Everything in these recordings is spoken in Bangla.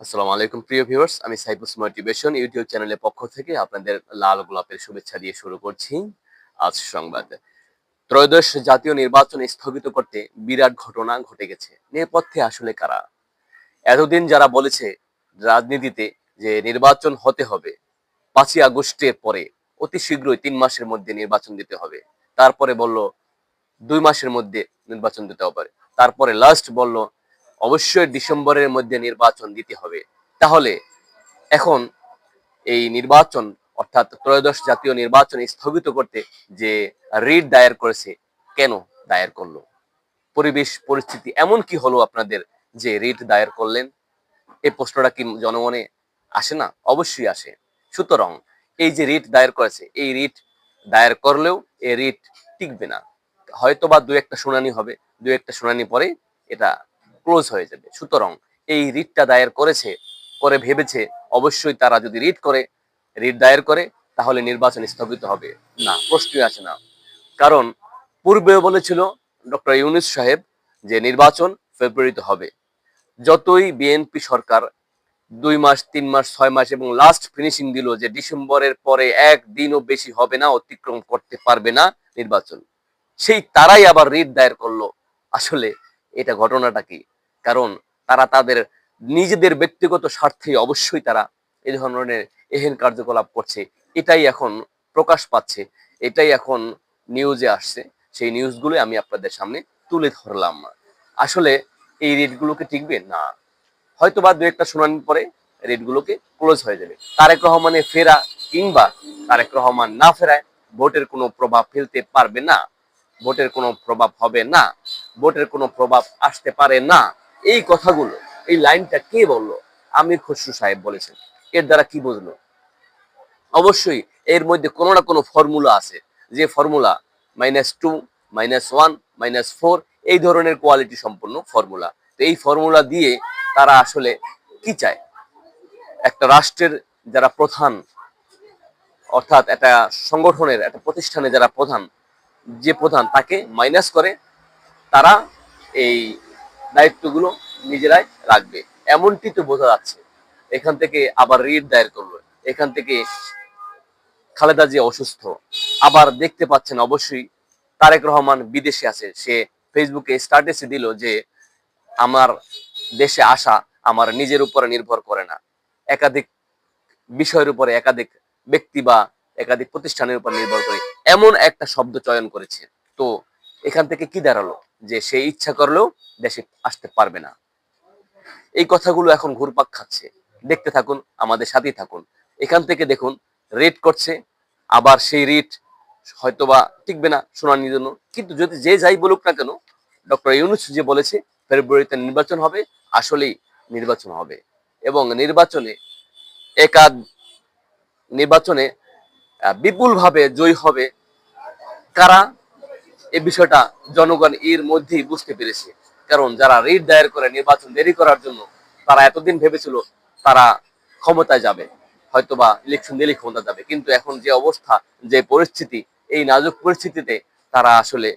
আসসালামু আলাইকুম, প্রিয় ভিউয়ার্স। আমি সাইফুস মোটিভেশন ইউটিউব চ্যানেলের পক্ষ থেকে আপনাদের লাল গোলাপের শুভেচ্ছা দিয়ে শুরু করছি আজ সংবাদ। ত্রয়োদশ জাতীয় নির্বাচন স্থগিত করতে বিরাট ঘটনা ঘটে গেছে। নেপথ্যে আসলে কারা? এতদিন যারা বলেছে রাজনীতিতে যে নির্বাচন হতে হবে, পাঁচই আগস্টের পরে অতি শীঘ্রই তিন মাসের মধ্যে নির্বাচন দিতে হবে। তারপরে বলল, দুই মাসের মধ্যে নির্বাচন দিতে হবে। তারপরে লাস্ট বলল অবশ্যই ডিসেম্বরের মধ্যে নির্বাচন দিতে হবে। তাহলে এখন এই নির্বাচন, অর্থাৎ ত্রয়োদশ জাতীয় নির্বাচন স্থগিত করতে যে রিট দায়ের করেছে, কেন দায়ের করল? পরিবেশ, পরিস্থিতি এমন কি হলো আপনাদের যে রিট দায়ের করলেন এই প্রশ্নটা কি জনমনে আসে না? অবশ্যই আসে। সুতরাং এই যে রিট দায়ের করেছে, এই রিট দায়ের করলেও এই রিট টিকবে না। হয়তো বা দু একটা শুনানি হবে, দু একটা শুনানি পরে এটা ক্লোজ হয়ে যাবে। সুতরাং এই রিটটা দায়ের করেছে, করে ভেবেছে, অবশ্যই তারা যদি রিট করে রিট দায়ের করে, তাহলে নির্বাচন স্থগিত হবে। না, প্রশ্নই আসে না। কারণ পূর্বেও বলেছিল ডক্টর ইউনুস সাহেব যে নির্বাচন ফেব্রুয়ারিতে হবে। যতই বিএনপি সরকার দুই মাস, তিন মাস, ছয় মাস এবং লাস্ট ফিনিশিং দিল যে ডিসেম্বরের পরে একদিনও বেশি হবে না, অতিক্রম করতে পারবে না নির্বাচন, সেই তারাই আবার রিট দায়ের করল। আসলে এটা ঘটনাটা কি? কারণ তারা তাদের নিজেদের ব্যক্তিগত স্বার্থে অবশ্যই তারা এই ধরনের এহেন কার্যকলাপ করছে। এটাই এখন প্রকাশ পাচ্ছে। এটাই এখন নিউজে আসছে। সেই নিউজগুলো আমি আপনাদের সামনে তুলে ধরলাম। আসলে এই রেটগুলোকে টিকবে? না। হয়তো বা দু একটা শুনানির পরে রেটগুলোকে ক্লোজ হয়ে যাবে। তারেক রহমানের ফেরা কিংবা তারেক রহমান না ফেরায় ভোটের কোনো প্রভাব ফেলতে পারবে না। ভোটের কোনো প্রভাব হবে না। ভোটের কোনো প্রভাব আসতে পারে না। এই কথাগুলো, এই লাইনটা কে বলল? আমির খসরু সাহেব বলেছেন। এর দ্বারা কি বুঝলো? অবশ্যই এর মধ্যে কোনো না কোনো ফর্মুলা আছে। যে formula minus two minus one minus four এই ধরনের কোয়ালিটি সম্পন্ন ফর্মুলা তো এই ফর্মুলা দিয়ে তারা আসলে কি চায়? একটা রাষ্ট্রের যারা প্রধান, অর্থাৎ একটা সংগঠনের, একটা প্রতিষ্ঠানে যারা প্রধান, যে প্রধান তাকে মাইনাস করে, তারা এই দায়িত্বগুলো নিজেরাই রাখবে। এমনটি তো বোঝা যাচ্ছে। এখান থেকে আবার রিট দায়ের করল এখান থেকে খালেদা জিয়া অসুস্থ। আবার দেখতে পাচ্ছেন অবশ্যই তারেক রহমান বিদেশে আছে। সে ফেসবুকে স্ট্যাটাসে দিল যে আমার দেশে আসা আমার নিজের উপরে নির্ভর করে না। একাধিক বিষয়ের উপরে একাধিক ব্যক্তি বা একাধিক প্রতিষ্ঠানের উপর নির্ভর করে। এমন একটা শব্দ চয়ন করেছে। তো এখান থেকে কি দাঁড়াল? যে সে ইচ্ছা করলেও দেশে আসতে পারবে না। এই কথাগুলো এখন ঘুরপাক খাচ্ছে। দেখতে থাকুন, আমাদের সাথেই থাকুন। এখান থেকে দেখুন রেট করছে, আবার সেই রেট হয়তোবা টিকবে না শুনানির জন্য। কিন্তু যদি যে যাই বলুক না কেন, ডক্টর ইউনুস যে বলেছে, ফেব্রুয়ারিতে নির্বাচন হবে, আসলেই নির্বাচন হবে। এবং নির্বাচনে একাদ নির্বাচনে বিপুলভাবে জয়ী হবে কারা এই বিষয়টা জনগণ এর মধ্যেই বুঝতে পেরেছে। কারণ যারা রিট দায়ের করে, নির্বাচন দেরি করার জন্য তারা এতদিন ভেবেছিল তারা ক্ষমতায় যাবে, হয়তোবা ইলেকশন দিলে ক্ষমতা যাবে। কিন্তু এখন যে অবস্থা, যে পরিস্থিতি, এই নাজুক পরিস্থিতিতে তারা আসলে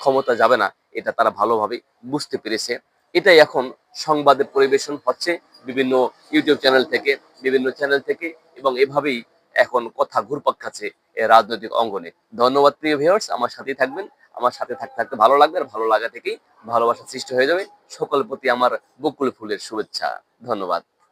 ক্ষমতা যাবে না, এটা তারা ভালোভাবে বুঝতে পেরেছে। এটাই এখন সংবাদে পরিবেশন হচ্ছে বিভিন্ন ইউটিউব চ্যানেল থেকে, বিভিন্ন চ্যানেল থেকে এবং এভাবেই এখন কথা ঘুরপাক খাচ্ছে রাজনৈতিক অঙ্গনে। ধন্যবাদ প্রিয় ভিউয়ার্স আমার সাথেই থাকবেন। আমার সাথে থাকতে থাকতে ভালো লাগবে আর ভালো লাগা থেকেই ভালোবাসা সৃষ্টি হয়ে যাবে। সকল প্রতি আমার বকুল ফুলের শুভেচ্ছা। ধন্যবাদ।